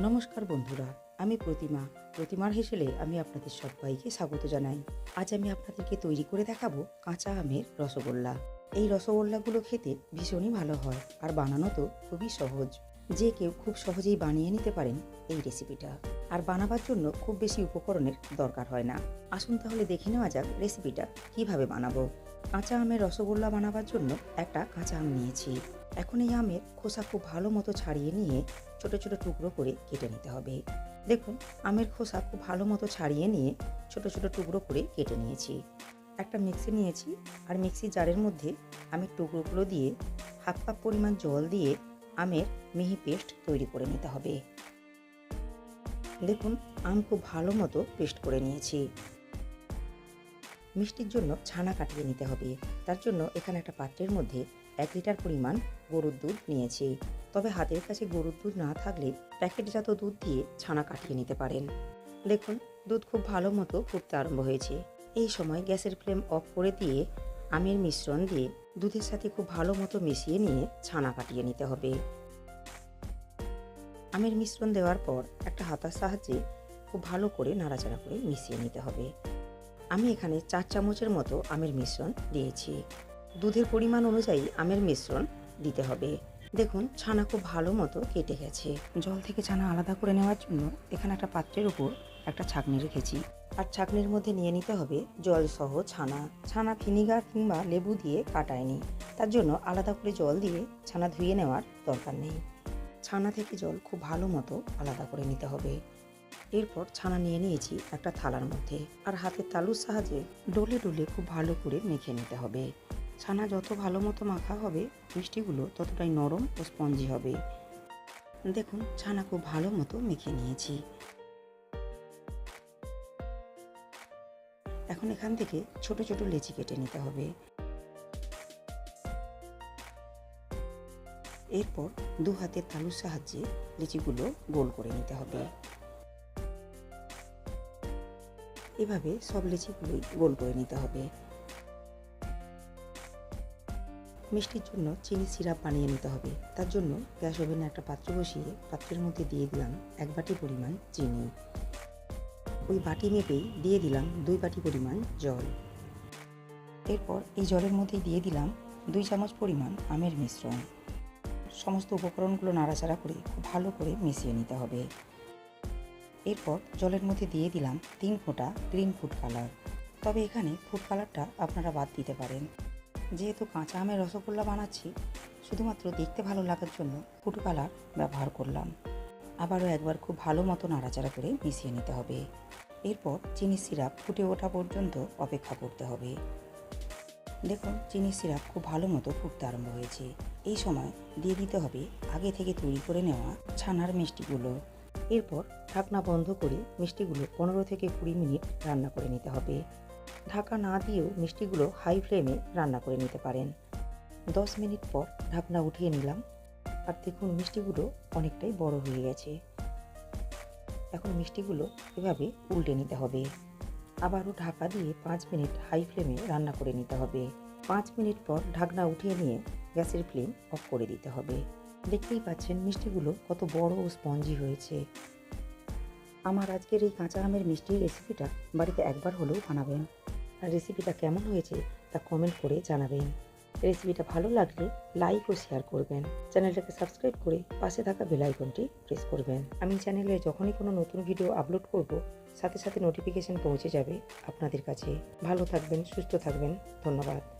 নমস্কার বন্ধুরা, আমি প্রতিমা। প্রতিমার হেসেলে আমি আপনাদের সবাইকে স্বাগত জানাই। আজ আমি আপনাদেরকে তৈরি করে দেখাবো কাঁচা আমের রসগোল্লা। এই রসগোল্লাগুলো খেতে ভীষণই ভালো হয় আর বানানো তো খুবই সহজ। যে কেউ খুব সহজেই বানিয়ে নিতে পারেন এই রেসিপিটা। আর বানাবার জন্য খুব বেশি উপকরণের দরকার হয় না। আসুন তাহলে দেখে নেওয়া যাক রেসিপিটা কীভাবে বানাবো। কাঁচা আমের রসগোল্লা বানাবার জন্য একটা কাঁচা আম নিয়েছি। এখন এই আমের খোসা খুব ভালো মতো ছাড়িয়ে নিয়ে ছোট ছোট টুকরো করে কেটে নিতে হবে। দেখুন, আমের খোসা খুব ভালো মতো ছাড়িয়ে নিয়ে ছোট ছোট টুকরো করে কেটে নিয়েছি। একটা মিক্সি নিয়েছি আর মিক্সি জারের মধ্যে আমের টুকরোগুলো দিয়ে হাফ কাপ পরিমাণ জল দিয়ে আমের মিহি পেস্ট তৈরি করে নিতে হবে। দেখুন, আম খুব ভালো মতো পেস্ট করে নিয়েছি। মিষ্টির জন্য ছানা কাটিয়ে নিতে হবে। তার জন্য এখানে একটা পাত্রের মধ্যে এক লিটার পরিমাণ গরুর দুধ নিয়েছি। তবে হাতের কাছে গরুর দুধ না থাকলে প্যাকেটজাত দুধ দিয়ে ছানা কাটিয়ে নিতে পারেন। দেখুন, দুধ খুব ভালো মতো ফুটতে আরম্ভ হয়েছে। এই সময় গ্যাসের ফ্লেম অফ করে দিয়ে আমের মিশ্রণ দিয়ে দুধের সাথে খুব ভালো মতো মিশিয়ে নিয়ে ছানা কাটিয়ে নিতে হবে। আমের মিশ্রণ দেওয়ার পর একটা হাতার সাহায্যে খুব ভালো করে নাড়াচাড়া করে মিশিয়ে নিতে হবে। আমি এখানে চার চামচের মতো আমের মিশ্রণ দিয়েছি। দুধের পরিমাণ অনুযায়ী আমের মিশ্রণ দিতে হবে। দেখুন ছানা খুব ভালো মতো কেটে গেছে। জল থেকে ছানা আলাদা করে নেওয়ার জন্য এখানে একটা পাত্রের উপর একটা ছাকনি রেখেছি। আর ছাকনির মধ্যে নিয়ে নিতে হবে জল সহ ছানা। ছানা ভিনিগার কিংবা লেবু দিয়ে কাটায়নি। তার জন্য আলাদা করে জল দিয়ে ছানা ধুয়ে নেওয়ার দরকার নেই। ছানা থেকে জল খুব ভালো মতো আলাদা করে নিতে হবে। এরপর ছানা নিয়ে নিয়েছি একটা থালার মধ্যে আর হাতের তালুর সাহায্যে ডলে ডলে খুব ভালো করে মেখে নিতে হবে। ছানা যত ভালো মতো মাখা হবে, মিষ্টিগুলো ততটাই নরম ও স্পঞ্জি হবে। দেখুন, ছানা খুব ভালো মতো মেখে নিয়েছি। এখন এখান থেকে ছোট ছোট লেচি কেটে নিতে হবে। এরপর দু হাতের তালুর সাহায্যে লিচিগুলো গোল করে নিতে হবে। এভাবে সব লিচিগুলোই গোল করে নিতে হবে। মিষ্টির জন্য চিনি সিরাপ বানিয়ে নিতে হবে। তার জন্য গ্যাস ওভেনে একটা পাত্র বসিয়ে পাত্রের মধ্যে দিয়ে দিলাম এক বাটি পরিমাণ চিনি। ওই বাটি মেপেই দিয়ে দিলাম দুই বাটি পরিমাণ জল। এরপর এই জলের মধ্যে দিয়ে দিলাম দুই চামচ পরিমাণ আমের মিশ্রণ। সমস্ত উপকরণগুলো নাড়াচাড়া করে ভালো করে মিশিয়ে নিতে হবে। এরপর জলের মধ্যে দিয়ে দিলাম তিন ফোঁটা গ্রিন ফুড কালার তবে এখানে ফুড কালারটা আপনারা বাদ দিতে পারেন। যেহেতু কাঁচা আমের রসগোল্লা বানাচ্ছি, শুধুমাত্র দেখতে ভালো লাগার জন্য ফুড কালার ব্যবহার করলাম। আবারও একবার খুব ভালো মতো নাড়াচাড়া করে মিশিয়ে নিতে হবে। এরপর চিনি সিরাপ ফুটে ওঠা পর্যন্ত অপেক্ষা করতে হবে। দেখুন, চিনি সিরাপ খুব ভালো মতো ফুটতে আরম্ভ হয়েছে। এই সময় দিয়ে দিতে হবে আগে থেকে তৈরি করে নেওয়া ছানার মিষ্টিগুলো। এরপর ঢাকনা বন্ধ করে মিষ্টিগুলো পনেরো থেকে কুড়ি মিনিট রান্না করে নিতে হবে। ঢাকা না দিয়েও মিষ্টিগুলো হাই ফ্লেমে রান্না করে নিতে পারেন। দশ মিনিট পর ঢাকনা উঠিয়ে নিলাম। আর দেখুন মিষ্টিগুলো অনেকটাই বড় হয়ে গেছে। এখন মিষ্টিগুলো এভাবে উল্টে নিতে হবে। আবারও ঢাকা দিয়ে পাঁচ মিনিট হাই ফ্লেমে রান্না করে নিতে হবে। পাঁচ মিনিট পর ঢাকনা উঠিয়ে নিয়ে গ্যাসের ফ্লেম অফ করে দিতে হবে। দেখতেই পাচ্ছেন মিষ্টিগুলো কত বড় ও স্পঞ্জি হয়েছে। আমার আজকের এই কাঁচা আমের মিষ্টির রেসিপিটা বাড়িতে একবার হলেও বানাবেন। আর রেসিপিটা কেমন হয়েছে তা কমেন্ট করে জানাবেন। রেসিপিটা ভালো লাগলে লাইক ও শেয়ার করবেন। চ্যানেলটাকে সাবস্ক্রাইব করে পাশে থাকা বেল আইকনটি প্রেস করবেন। আমি চ্যানেলে যখনই কোনো নতুন ভিডিও আপলোড করব, সাথে সাথে নোটিফিকেশন পৌঁছে যাবে আপনাদের কাছে। ভালো থাকবেন, সুস্থ থাকবেন, ধন্যবাদ।